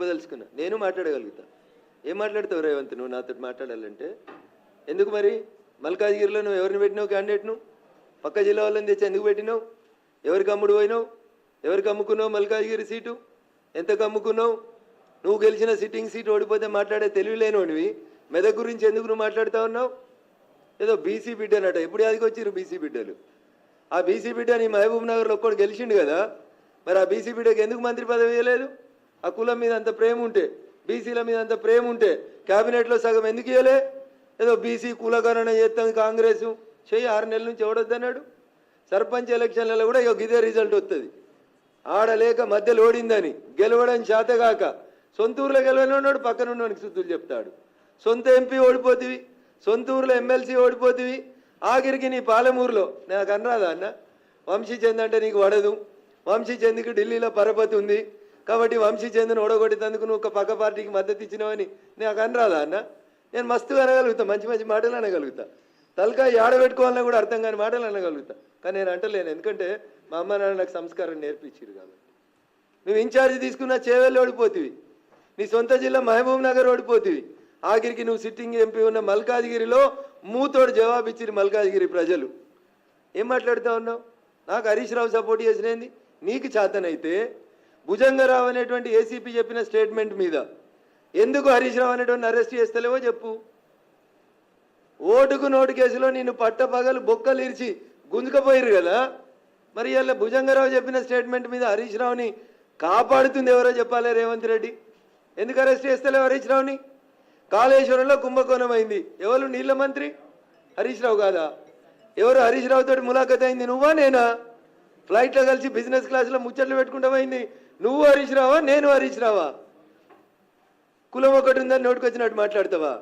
చెప్పదలుచుకున్నా నేను మాట్లాడగలుగుతా. ఏం మాట్లాడతావు రేవంత్? నువ్వు నాతో మాట్లాడాలంటే? ఎందుకు మరి? మల్కాజ్గిరిలో నువ్వు ఎవరిని పెట్టినావు? క్యాండిడేట్ను పక్క జిల్లా వాళ్ళని తెచ్చి ఎందుకు పెట్టినావు? ఎవరికి అమ్ముడు పోయినావు? ఎవరికి అమ్ముకున్నావు మల్కాజ్గిరి సీటు? ఎంతకు అమ్ముకున్నావు? నువ్వు గెలిచిన సిట్టింగ్ సీట్ ఓడిపోతే మాట్లాడే తెలివిలేనివి మెదక్ గురించి ఎందుకు నువ్వు మాట్లాడుతా ఉన్నావు? ఏదో బీసీ బిడ్డనట. ఎప్పుడు యాదికి వచ్చిర్రు బీసీ బిడ్డలు? ఆ బీసీ బిడ్డ నీ మహబూబ్ నగర్లో ఒక్కడు గెలిచిండు కదా? మరి ఆ బీసీ బిడ్డకి ఎందుకు మంత్రి పదవి ఇవ్వలేదు? ఆ కులం మీద అంత ప్రేమ ఉంటే బీసీల మీద అంత ప్రేమ ఉంటే క్యాబినెట్లో సగం ఎందుకు ఇవ్వలే ఏదో బీసీ కులకరణ చేస్తాం కాంగ్రెస్. చెయ్యి ఆరు నెలల నుంచి ఎవడొద్దన్నాడు? సర్పంచ్ ఎలక్షన్లలో కూడా ఇక ఇదే రిజల్ట్ వస్తుంది ఆడలేక మధ్యలో ఓడిందని గెలవడం చేతగాక సొంత ఊర్లో గెలవనున్నాడు పక్కన ఉన్నవానికి శుద్ధులు చెప్తాడు. సొంత ఎంపీ ఓడిపోతివి సొంత ఊర్లో ఎమ్మెల్సీ ఓడిపోతివి. ఆఖరికి నీ పాలమూరులో నాకు అనరాదా అన్న? వంశీచంద్ అంటే నీకు పడదు వంశీచంద్కి ఢిల్లీలో పరపతి ఉంది. కాబట్టి వంశీ చంద్ను ఓడగొట్టేందుకు నువ్వు ఒక పక్క పార్టీకి మద్దతు ఇచ్చినావని నాకు అనరాదా అన్న? నేను మస్తుగా అనగలుగుతా మంచి మంచి మాటలు అనగలుగుతా. తలకాయ ఆడబెట్టుకోవాలన్నా కూడా అర్థం కాని మాటలు అనగలుగుతా. కానీ నేను అంటలేను ఎందుకంటే మా అమ్మ నాన్న నాకు సంస్కారం నేర్పించారు కాబట్టి. నువ్వు ఇన్ఛార్జ్ తీసుకున్న చేవెళ్ళు ఓడిపోతివి. నీ సొంత జిల్లా మహబూబ్ నగర్ ఓడిపోతివి. ఆఖరికి నువ్వు సిట్టింగ్ ఎంపీ ఉన్న మల్కాజ్గిరిలో మూతోడు జవాబిచ్చిరు మల్కాజ్గిరి ప్రజలు. ఏం మాట్లాడుతా ఉన్నావు? నాకు హరీష్ రావు సపోర్ట్ చేసినది నీకు చేతనైతే భుజంగరావు అనేటువంటి ఏసీపీ చెప్పిన స్టేట్మెంట్ మీద. ఎందుకు హరీష్ రావు అనేటువంటి అరెస్ట్ చేస్తలేవో చెప్పు. ఓటుకు నోటు కేసులో నిన్ను పట్టపగలు బొక్కలు ఇరిచి గుంజుకపోయారు కదా. మరి ఇలా భుజంగరావు చెప్పిన స్టేట్మెంట్ మీద హరీష్ రావుని కాపాడుతుంది ఎవరో చెప్పాలి రేవంత్ రెడ్డి. ఎందుకు అరెస్ట్ చేస్తలేవు హరీష్ రావుని? కాళేశ్వరంలో కుంభకోణం అయింది. ఎవరు? నీళ్ళ మంత్రి? హరీష్ రావు కాదా? ఎవరు హరీష్ రావు తోటి ములాఖత్ అయింది నువ్వా నేనా? ఫ్లైట్లో కలిసి బిజినెస్ క్లాస్లో ముచ్చట్లు పెట్టుకుంటామైంది నువ్వు హరీష్ రావా నేను హరీష్ రావా? కులం ఒకటి ఉందని నోటుకొచ్చినట్టు మాట్లాడతావా?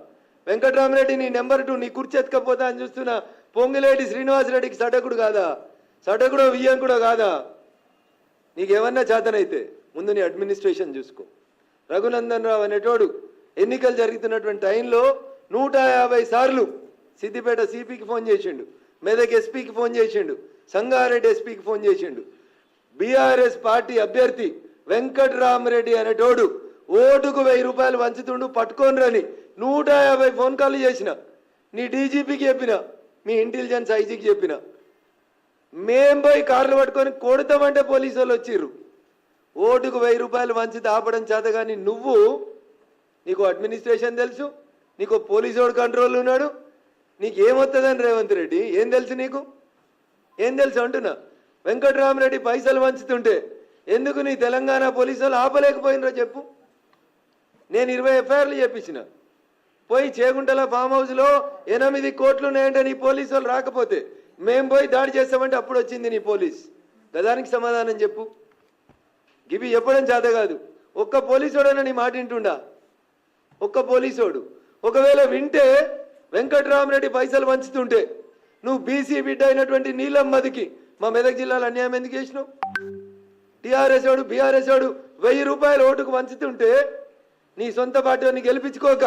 వెంకటరామరెడ్డి నీ నెంబర్ టూ నీ కుర్చీ ఎత్తుకపోతా అని చూస్తున్నా పొంగిలేటి శ్రీనివాసరెడ్డికి సడకుడు కాదా? సడకుడో వియ్యంకుడో కాదా? నీకేమన్నా చేతనైతే ముందు నీ అడ్మినిస్ట్రేషన్ చూసుకో. రఘునందన్ రావు అనేటోడు ఎన్నికలు జరుగుతున్నటువంటి టైంలో నూట యాభై సార్లు సిద్దిపేట సిపికి ఫోన్ చేసిండు మెదక్ ఎస్పీకి ఫోన్ చేసిండు సంగారెడ్డి ఎస్పీకి ఫోన్ చేసిండు. బీఆర్ఎస్ పార్టీ అభ్యర్థి వెంకట్రామరెడ్డి అనేటోడు ఓటుకు వెయ్యి రూపాయలు వంచుతుండు పట్టుకొని రని. నూట యాభై ఫోన్ కాల్ చేసిన. నీ డీజీపీకి చెప్పిన మీ ఇంటెలిజెన్స్ ఐజీకి చెప్పిన. మేం పోయి కార్లు పట్టుకొని కొడతామంటే పోలీసు వాళ్ళు వచ్చిర్రు. ఓటుకు వెయ్యి రూపాయలు వంచి ఆపడం చేత కానీ నువ్వు నీకు అడ్మినిస్ట్రేషన్ తెలుసు నీకు పోలీసు కంట్రోల్ ఉన్నాడు నీకు ఏమొస్తుందని రేవంత్ రెడ్డి? ఏం తెలుసు నీకు? ఏం తెలుసు అంటున్నా? వెంకటరామరెడ్డి పైసలు వంచుతుంటే ఎందుకు నీ తెలంగాణ పోలీసు వాళ్ళు ఆపలేకపోయినరో చెప్పు. నేను ఇరవై ఎఫ్ఐఆర్లు చెప్పించిన పోయి చేగుంటల ఫామ్ హౌస్లో ఎనిమిది కోట్లు ఉన్నాయంటే నీ పోలీసు వాళ్ళు రాకపోతే మేం పోయి దాడి చేస్తామంటే అప్పుడు వచ్చింది నీ పోలీస్. గదానికి సమాధానం చెప్పు. గివి చెప్పడం చేత కాదు. ఒక్క పోలీసోడైనా నీ మాట వింటుండా? ఒక్క పోలీసోడు. ఒకవేళ వింటే వెంకట్రామరెడ్డి పైసలు వంచుతుంటే నువ్వు బీసీ బిడ్డ అయినటువంటి నీలమ్మదికి మా మెదక్ జిల్లాలో అన్యాయం ఎందుకు చేసినావు? టీఆర్ఎస్ వాడు బీఆర్ఎస్ వాడు. వెయ్యి రూపాయలు ఓటుకు వంచుతుంటే నీ సొంత పార్టీని గెలిపించుకోక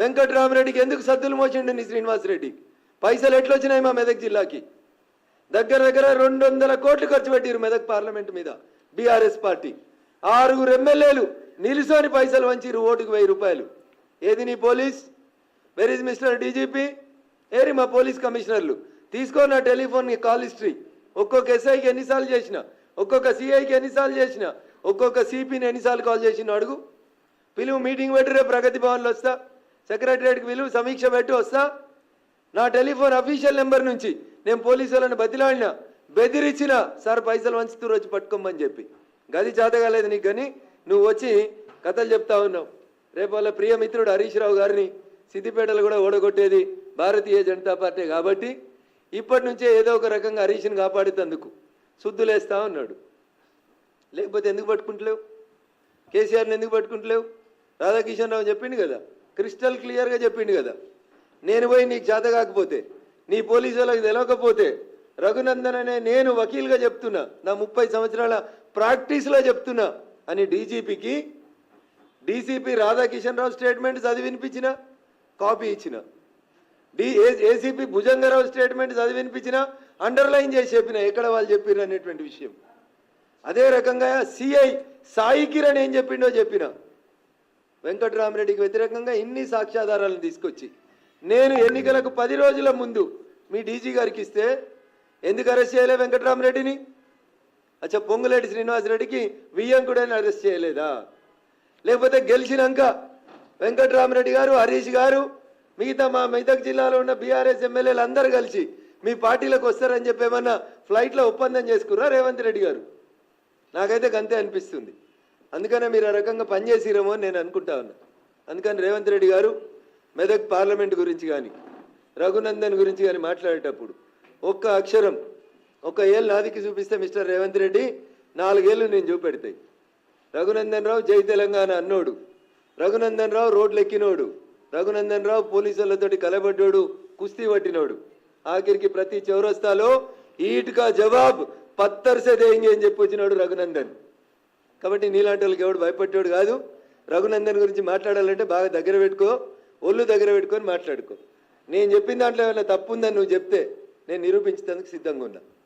వెంకటరామరెడ్డికి ఎందుకు సద్దులు మోసిండు నీ శ్రీనివాసరెడ్డి? పైసలు ఎట్లొచ్చినాయి మా మెదక్ జిల్లాకి? దగ్గర దగ్గర రెండు వందల కోట్లు ఖర్చు పెట్టారు మెదక్ పార్లమెంట్ మీద బీఆర్ఎస్ పార్టీ. ఆరుగురు ఎమ్మెల్యేలు నిలుసోని పైసలు వంచిరు ఓటుకు వెయ్యి రూపాయలు. ఏది నీ police? Where is mister DGP ఏరి మా పోలీస్ కమిషనర్లు. తీసుకో నా టెలిఫోన్ కాల్ హిస్టరీ. ఒక్కొక్క ఎస్ఐకి ఎన్నిసార్లు చేసినా? ఒక్కొక్క సిఐకి ఎన్నిసార్లు చేసిన ఒక్కొక్క సిపిని ఎన్నిసార్లు కాల్ చేసిన అడుగు. పిలువు మీటింగ్ పెట్టి రేపు ప్రగతి భవన్లో వస్తా. సెక్రటరియట్కి పిలువు సమీక్ష పెట్టి వస్తా. నా టెలిఫోన్ అఫీషియల్ నెంబర్ నుంచి నేను పోలీసు వాళ్ళని బతిలాడిన బెదిరించిన సార్ పైసలు వంచుతూ వచ్చి పట్టుకోమని చెప్పి. గది చేతగాలేదు నీకు కానీ నువ్వు వచ్చి కథలు చెప్తా ఉన్నావు. రేపు వాళ్ళ ప్రియ మిత్రుడు హరీష్ రావు గారిని సిద్దిపేటలు కూడా ఓడగొట్టేది భారతీయ జనతా పార్టీ కాబట్టి ఇప్పటి నుంచే ఏదో ఒక రకంగా హరీష్ని కాపాడేటందుకు. శుద్ధులేస్తా ఉన్నాడు లేకపోతే ఎందుకు పట్టుకుంటలేవు? కేసీఆర్ని ఎందుకు పట్టుకుంటలేవు? రాధాకిషన్ రావు చెప్పిండు కదా క్రిస్టల్ క్లియర్గా చెప్పిండు కదా నేను పోయి నీకు చేత కాకపోతే నీ పోలీసు వాళ్ళకి తెలియకపోతే రఘునందన్ అనే నేను వకీల్గా చెప్తున్నా నా ముప్పై సంవత్సరాల ప్రాక్టీస్లో చెప్తున్నా అని డీజీపీకి డీసీపీ రాధాకిషన్ రావు స్టేట్మెంట్ చదివినిపించిన కాపీ ఇచ్చిన డి ఏసీపీ భుజంగరావు స్టేట్మెంట్ చదివినిపించిన అండర్లైన్ చేసి చెప్పిన ఎక్కడ వాళ్ళు చెప్పిర్రు అనేటువంటి విషయం. అదే రకంగా సిఐ సాయి కిరణ్ ఏం చెప్పిండో చెప్పిన. వెంకటరామరెడ్డికి వ్యతిరేకంగా ఇన్ని సాక్ష్యాధారాలను తీసుకొచ్చి. నేను ఎన్నికలకు పది రోజుల ముందు మీ డీజీ గారికి ఇస్తే ఎందుకు అరెస్ట్ చేయలే వెంకటరామరెడ్డిని? అచ్చా పొంగులేటి శ్రీనివాసరెడ్డికి వియ్యంకుడని అరెస్ట్ చేయలేదా? లేకపోతే గెలిచినాక వెంకటరామరెడ్డి గారు హరీష్ గారు మిగతా మా మెదక్ జిల్లాలో ఉన్న బీఆర్ఎస్ ఎమ్మెల్యేలు అందరూ కలిసి మీ పార్టీలకు వస్తారని చెప్పి ఏమన్నా ఫ్లైట్లో ఒప్పందం చేసుకుర్రా రేవంత్ రెడ్డి గారు? నాకైతే గంతే అనిపిస్తుంది. అందుకనే మీరు ఆ రకంగా పనిచేసిరేమో అని నేను అనుకుంటా ఉన్నా. అందుకని రేవంత్ రెడ్డి గారు మెదక్ పార్లమెంట్ గురించి కానీ రఘునందన్ గురించి కానీ మాట్లాడేటప్పుడు ఒక్క అక్షరం ఒక్క ఏళ్ళు నాదికి చూపిస్తే మిస్టర్ రేవంత్ రెడ్డి నాలుగేళ్ళు నేను చూపెడతాయి. రఘునందన్ రావు జై తెలంగాణ అన్నోడు. రఘునందన్ రావు రోడ్లు ఎక్కినోడు రఘునందన్ రావు పోలీసులతోటి కలబడ్డోడు కుస్తీ పట్టినోడు. ఆఖరికి ప్రతి చౌరస్తాలో ఈటుగా జవాబ్ పత్తర్ సే అని చెప్పి వచ్చినాడు రఘునందన్. కాబట్టి నీలాంటి వాళ్ళకి ఎవడు భయపడ్డాడు కాదు. రఘునందన్ గురించి మాట్లాడాలంటే బాగా దగ్గర పెట్టుకో ఒళ్ళు దగ్గర పెట్టుకొని మాట్లాడుకో. నేను చెప్పిన దాంట్లో ఏమైనా తప్పు ఉందని నువ్వు చెప్తే నేను నిరూపించేందుకు సిద్ధంగా ఉన్నా.